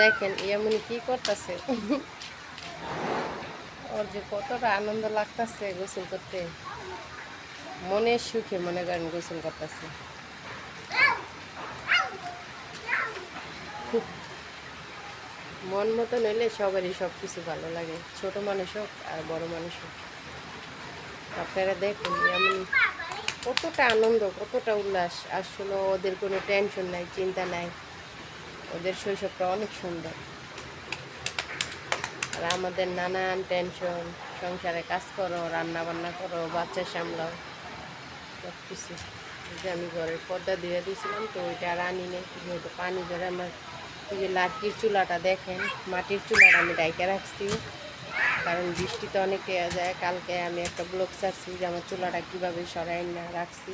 দেখেন ইয়ামনি কি করতেছে? ওর যে কতটা আনন্দ লাগতেছে গোসল করতে। মনের সুখে মনে করেন গোসল করতেছে। মন মতো নইলে সবারই সব কিছু ভালো লাগে। ছোট মানুষ হোক আর বড় মানুষ হোক। আপনারা দেখুন এমন কতটা আনন্দ, কতটা উল্লাস। আসলে ওদের কোনো টেনশন নাই, চিন্তা নাই। ওদের শৈশবটা অনেক সুন্দর। আর আমাদের নানান টেনশন, সংসারে কাজ করো রান্না বান্না করো, বাচ্চা সামলাও সব কিছু যে আমি ঘরের পর্দা দিয়ে দিয়েছিলাম, তো ওইটা আর আনি নেই। যেহেতু পানি ধরে আমার ওই যে লাঠির চুলাটা দেখেন, মাটির চুলাটা আমি ডাইকে রাখছি। কারণ বৃষ্টিতে অনেক যায়। কালকে আমি একটা ব্লক ছাড়ছি যে আমার চুলাটা কীভাবে সরাই না রাখছি।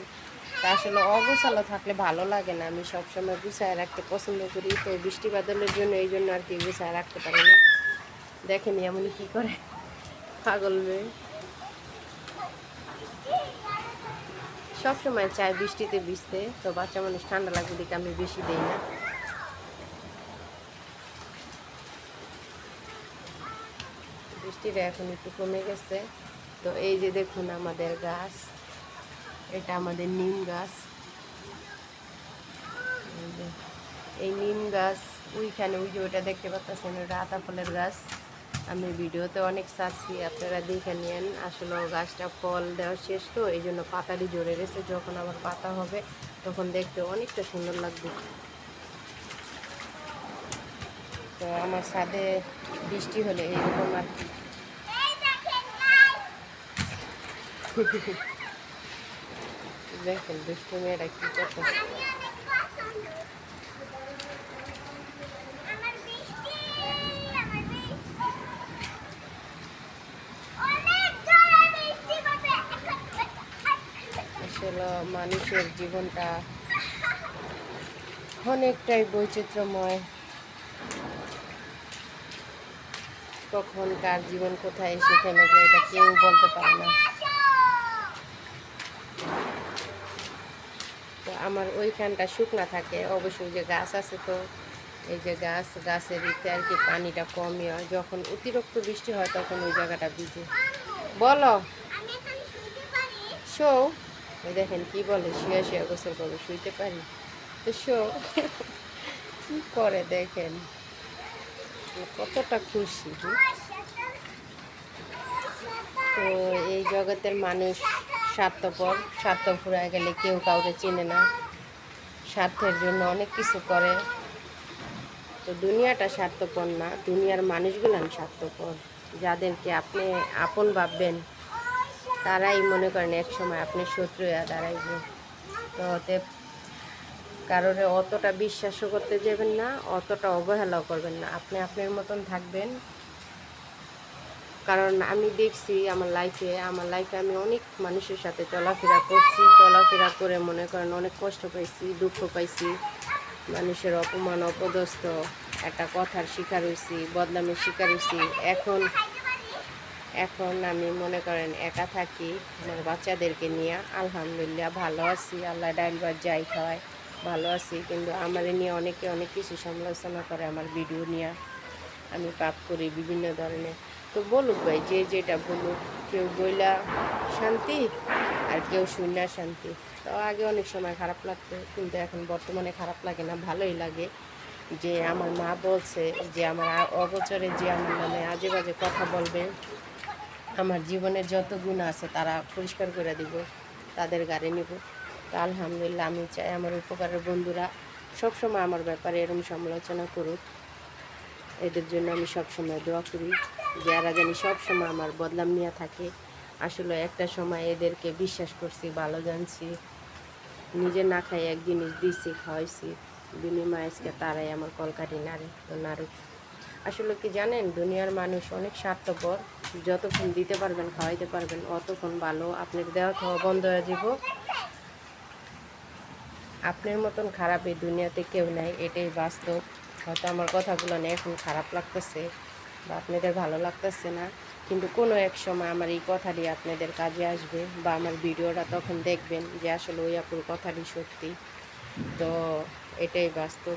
তা আসলে অগোছালো থাকলে ভালো লাগে না। আমি সবসময় গুছায় রাখতে পছন্দ করি। তো বৃষ্টি বাদলের জন্য এই জন্য আর কি গুছায় রাখতে পারি না। দেখেনি এমনই কী করে। পাগল মেয়ে। সবসময় চায় বৃষ্টিতে ভিজতে। তো বাচ্চা মানুষ ঠান্ডা লাগবে দিকে আমি বেশি দিই না। বৃষ্টিটা এখন একটু কমে গেছে। তো এই যে দেখুন আমাদের গাছ, এটা আমাদের নিম গাছ। এই নিম গাছ, ওইখানে ওই যে ওইটা দেখতে পাচ্ছেন ওটা আতা ফলের গাছ। আমি ভিডিওতে অনেক চাচ্ছি আপনারা দেখে নেন আসলে গাছটা ফল দেওয়া শেষ তো, এই জন্য পাতাটি জড়ে গেছে। যখন আবার পাতা হবে, তখন দেখতে অনেকটা সুন্দর লাগবে। তো আমার ছাদে বৃষ্টি হলে এইরকম আর কি। দেখেন দুষ্টু মেয়েরা কি আসলে মানুষের জীবনটা অনেকটাই বৈচিত্র্যময়। কখন কার জীবন কোথায় এসে থেমে যায়, এটা কেউ বলতে পারে না। আমার ওইখানটা শুকনা থাকে, অবশ্যই যে গাছ আছে তো, এই যে গাছ, গাছের ইতে আর কি পানিটা কমই হয় যখন অতিরিক্ত বৃষ্টি হয় তখন ওই জায়গাটা ভিজে। বলো। শো। ওই দেখেন কি বলে শুয়ে শুয়ে গোসল করব শুইতে পারি? তো শো। কি করে দেখেন? কতটা খুশি। তো এই জগতের মানুষ স্বার্থপর স্বার্থ ফুরায় গেলে কেউ কাউকে চেনে না। স্বার্থের জন্য অনেক কিছু করে। তো দুনিয়াটা স্বার্থপর না, দুনিয়ার মানুষগুলান স্বার্থপর। যাদেরকে আপনি আপন ভাববেন, তারাই মনে করেন এক সময় আপনি শত্রু দাঁড়াইবে। তো অতএব কারোরে অতটা বিশ্বাসও করতে যাবেন না, অতটা অবহেলাও করবেন না। আপনি আপনার মতন থাকবেন। কারণ আমি দেখছি আমার লাইফে আমার লাইফে আমি অনেক মানুষের সাথে চলাফেরা করছি, চলাফেরা করে মনে করেন অনেক কষ্ট পাইছি, দুঃখ পাইছি। মানুষের অপমান, অপদস্থ, একটা কথার শিকার হয়েছি বদনামের শিকার হয়েছি এখন এখন আমি মনে করেন একা থাকি, আমার বাচ্চাদেরকে নিয়ে আলহামদুলিল্লাহ ভালো আছি, আল্লাহ ডাইল ভাত যাই খাওয়ায়, ভালো আছি। কিন্তু আমার নিয়ে অনেকে অনেক কিছু সমালোচনা করে আমার ভিডিও নিয়ে। আমি পাপ করি বিভিন্ন ধরনের। তো বলুক ভাই, যে যেটা বলুক, কেউ বইলা শান্তি আর কেউ শূন্য শান্তি। তো আগে অনেক সময় খারাপ লাগতো, কিন্তু এখন বর্তমানে খারাপ লাগে না, ভালোই লাগে। যে আমার মা বলছে যে আমার অগোচরে যে আমার নামে আজে বাজে কথা বলবে, আমার জীবনের যত গুণ আছে তারা পরিষ্কার করে দিব, তাদের গাড়ি নিব। তো আলহামদুলিল্লাহ আমি চাই আমার উপকারের বন্ধুরা সবসময় আমার ব্যাপারে এরকম সমালোচনা করুক। এদের জন্য আমি সবসময় দোয়া করি যে এরা জানি সবসময় আমার বদলাম নিয়ে থাকে। আসলে একটা সময় এদেরকে বিশ্বাস করছি, ভালো জানছি। নিজে না খাই এক জিনিস দিছি, খাওয়াইছি। বিনিময় আজকে তারাই আমার কলকাটি তো নাড়ুক আসলে কি জানেন, দুনিয়ার মানুষ অনেক স্বার্থপর। যতক্ষণ দিতে পারবেন, খাওয়াইতে পারবেন, অতক্ষণ ভালো। আপনার দেওয়া খাওয়া বন্ধ হয়ে যাব। আপনার মতন খারাপ এই দুনিয়াতে কেউ নাই, এটাই বাস্তব। হয়তো আমার কথাগুলো নিয়ে এখন খারাপ লাগতেছে বা আপনাদের ভালো লাগতেছে না। কিন্তু কোনো এক সময় আমার এই কথাটি আপনাদের কাজে আসবে বা আমার ভিডিওটা তখন দেখবেন যে আসলে ওই আপুর কথাটি সত্যি। তো এটাই বাস্তব।